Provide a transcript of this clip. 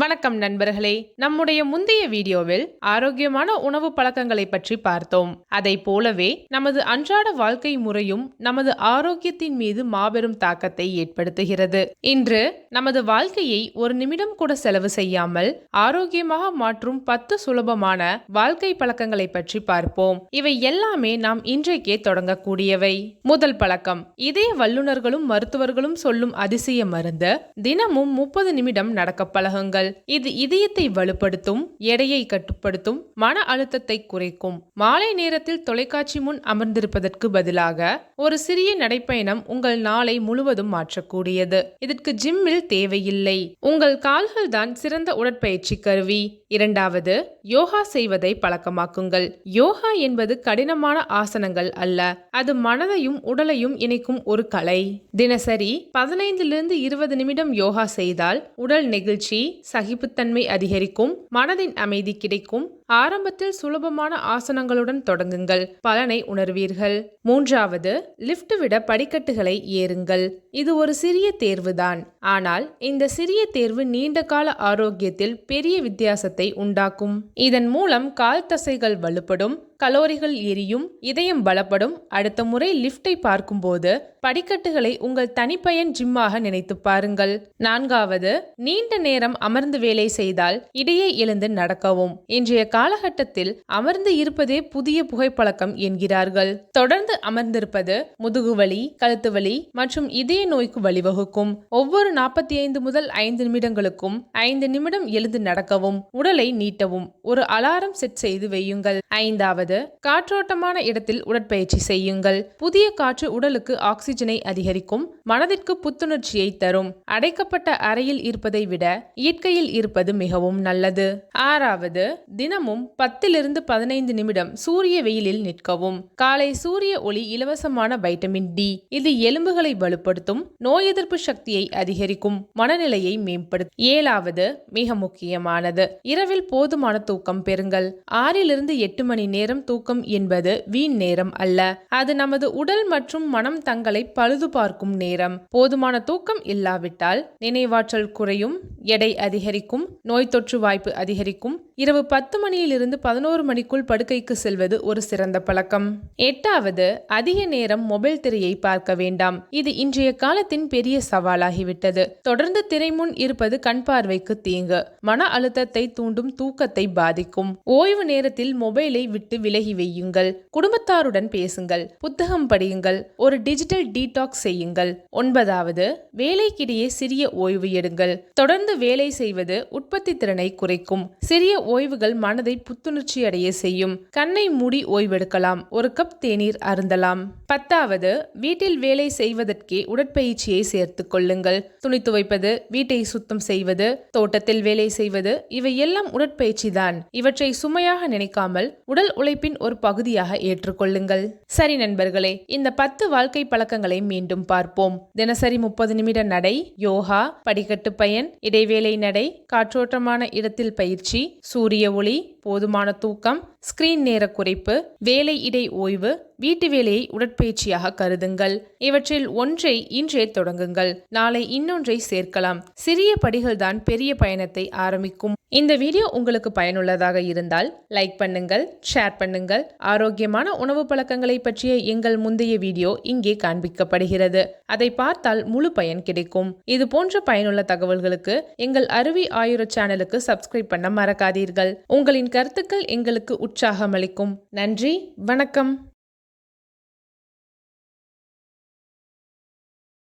வணக்கம் நண்பர்களே. நம்முடைய முந்தைய வீடியோவில் ஆரோக்கியமான உணவு பழக்கங்களை பற்றி பார்த்தோம். அதை போலவே நமது அன்றாட வாழ்க்கை முறையும் நமது ஆரோக்கியத்தின் மீது மாபெரும் தாக்கத்தை ஏற்படுத்துகிறது. இன்று நமது வாழ்க்கையை ஒரு நிமிடம் கூட செலவு செய்யாமல் ஆரோக்கியமாக மாற்றும் பத்து சுலபமான வாழ்க்கை பழக்கங்களை பற்றி பார்ப்போம். இவை எல்லாமே நாம் இன்றைக்கே தொடங்கக்கூடியவை. முதல் பழக்கம் இதய வல்லுநர்களும் மருத்துவர்களும் சொல்லும் அதிசய மருந்து தினமும் முப்பது நிமிடம் நடக்க பழகுங்கள். இது இதயத்தை வலுப்படுத்தும் எடையை கட்டுப்படுத்தும் மன அழுத்தத்தை குறைக்கும். மாலை நேரத்தில் தொலைக்காட்சி முன் அமர்ந்திருப்பதற்கு பதிலாக ஒரு சிறிய நடைப்பயணம் உங்கள் நாளை முழுவதும் மாற்றக்கூடியது. இதற்கு ஜிம்மில் தேவையில்லை. உங்கள் கால்கள் தான் சிறந்த உடற்பயிற்சி கருவி. இரண்டாவது யோகா செய்வதை பழக்கமாக்குங்கள். யோகா என்பது கடினமான ஆசனங்கள் அல்ல. அது மனதையும் உடலையும் இணைக்கும் ஒரு கலை. தினசரி பதினைந்திலிருந்து இருபது நிமிடம் யோகா செய்தால் உடல் நெகிழ்ச்சி சகிப்புத்தன்மை அதிகரிக்கும் மனதின் அமைதி கிடைக்கும். ஆரம்பத்தில் சுலபமான ஆசனங்களுடன் தொடங்குங்கள். பலனை உணர்வீர்கள். மூன்றாவது லிஃப்ட் விட படிக்கட்டுகளை ஏறுங்கள். இது ஒரு சிறிய தேர்வுதான். ஆனால் இந்த சிறிய தேர்வு நீண்ட கால ஆரோக்கியத்தில் பெரிய வித்தியாசத்தை உண்டாக்கும். இதன் மூலம் கால் தசைகள் வலுப்படும் கலோரிகள் எரியும் இதயம் பலப்படும். அடுத்த முறை லிஃப்டை பார்க்கும்போது படிக்கட்டுகளை உங்கள் தனிப்பயன் ஜிம்மாக நினைத்து பாருங்கள். நான்காவது நீண்ட நேரம் அமர்ந்து வேலை செய்தால் இடையே எழுந்து நடக்கவும். இன்றைய காலகட்டத்தில் அமர்ந்து இருப்பதே புதிய புகைப்பழக்கம் என்கிறார்கள். தொடர்ந்து அமர்ந்திருப்பது முதுகுவலி கழுத்து வலி மற்றும் இதய நோய்க்கு வழிவகுக்கும். ஒவ்வொரு நாற்பத்தி ஐந்து முதல் ஐந்து நிமிடங்களுக்கும் ஐந்து நிமிடம் எழுந்து நடக்கவும் உடலை நீட்டவும். ஒரு அலாரம் செட் செய்து வையுங்கள். ஐந்தாவது காற்றோட்டமான இடத்தில் உடற்பயிற்சி செய்யுங்கள். புதிய காற்று உடலுக்கு ஆக்சிஜனை அதிகரிக்கும். மனதிற்கு புத்துணர்ச்சியை தரும். அடைக்கப்பட்ட அறையில் இருப்பதை விட இயற்கையில் இருப்பது மிகவும் நல்லது. ஆறாவது தினமும் பத்திலிருந்து பதினைந்து நிமிடம் சூரிய வெயிலில் நிற்கவும். காலை சூரிய ஒளி இலவசமான வைட்டமின் டி. இது எலும்புகளை வலுப்படுத்தும் நோய் எதிர்ப்பு சக்தியை அதிகரிக்கும் மனநிலையை மேம்படுத்தும். ஏழாவது மிக முக்கியமானது இரவில் போதுமான தூக்கம் பெறுங்கள். ஆறிலிருந்து எட்டு மணி நேரம் தூக்கம் என்பது வீண் நேரம் அல்ல. அது நமது உடல் மற்றும் மனம் தங்களை பழுது பார்க்கும் நேரம். போதுமான தூக்கம் இல்லாவிட்டால் நினைவாற்றல் குறையும் எடை அதிகரிக்கும் நோய் தொற்று வாய்ப்பு அதிகரிக்கும் இரவு பத்து மணியிலிருந்து பதினோரு மணிக்குள் படுக்கைக்கு செல்வது ஒரு சிறந்த பழக்கம். எட்டாவது அதிக நேரம் மொபைல் திரையை பார்க்க வேண்டாம். இது இன்றைய காலத்தின் பெரிய சவாலாகிவிட்டது. தொடர்ந்து திரைமுன் இருப்பது கண் பார்வைக்கு தீங்கு. மன அழுத்தத்தை தூண்டும் தூக்கத்தை பாதிக்கும். ஓய்வு நேரத்தில் மொபைலை விட்டு விலகி வையுங்கள். குடும்பத்தாருடன் பேசுங்கள். புத்தகம் படியுங்கள். ஒரு டிஜிட்டல் டீடாக்ஸ் செய்யுங்கள். ஒன்பதாவது வேலைக்கிடையே சிறிய ஓய்வு எடுங்கள். தொடர்ந்து வேலை செய்வது உற்பத்தி திறனை குறைக்கும். சிறிய ஓய்வுகள் மனதை புத்துணர்ச்சி அடைய செய்யும். கண்ணை மூடி ஓய்வெடுக்கலாம். ஒரு கப் தேநீர் அருந்தலாம். பத்தாவது வீட்டில் வேலை செய்வதற்கே உடற்பயிற்சியை சேர்த்து கொள்ளுங்கள். துணி துவைப்பது வீட்டை சுத்தம் செய்வது தோட்டத்தில் வேலை செய்வது இவை எல்லாம் உடற்பயிற்சி தான். இவற்றை சுமையாக நினைக்காமல் உடல் உழைப்பின் ஒரு பகுதியாக ஏற்றுக்கொள்ளுங்கள் சரி நண்பர்களே இந்த பத்து வாழ்க்கை பழக்கங்களை மீண்டும் பார்ப்போம். தினசரி முப்பது நிமிட நடை யோகா படிக்கட்டு பயன் இடைவேளை நடை காற்றோட்டமான இடத்தில் பயிற்சி சூரிய ஒளி போதுமான தூக்கம் ஸ்கிரீன் நேர குறைப்பு வேலை இடை ஓய்வு வீட்டு வேலையை உடற்பயிற்சியாக கருதுங்கள். இவற்றில் ஒன்றை இன்றே தொடங்குங்கள். நாளை இன்னொன்றை சேர்க்கலாம். சிறிய படிகள்தான் பெரிய பயணத்தை ஆரம்பிக்கும். இந்த வீடியோ உங்களுக்கு பயனுள்ளதாக இருந்தால் லைக் பண்ணுங்கள் ஷேர் பண்ணுங்கள். ஆரோக்கியமான உணவு பழக்கங்களை பற்றிய எங்கள் முந்தைய வீடியோ இங்கே காண்பிக்கப்படுகிறது. அதை பார்த்தால் முழு பயன் கிடைக்கும். இது போன்ற பயனுள்ள தகவல்களுக்கு எங்கள் அருவி ஆயுர சேனலுக்கு சப்ஸ்கிரைப் பண்ண மறக்காதீர்கள். உங்களின் கருத்துக்கள் எங்களுக்கு உற்சாகம் அளிக்கும். நன்றி வணக்கம்.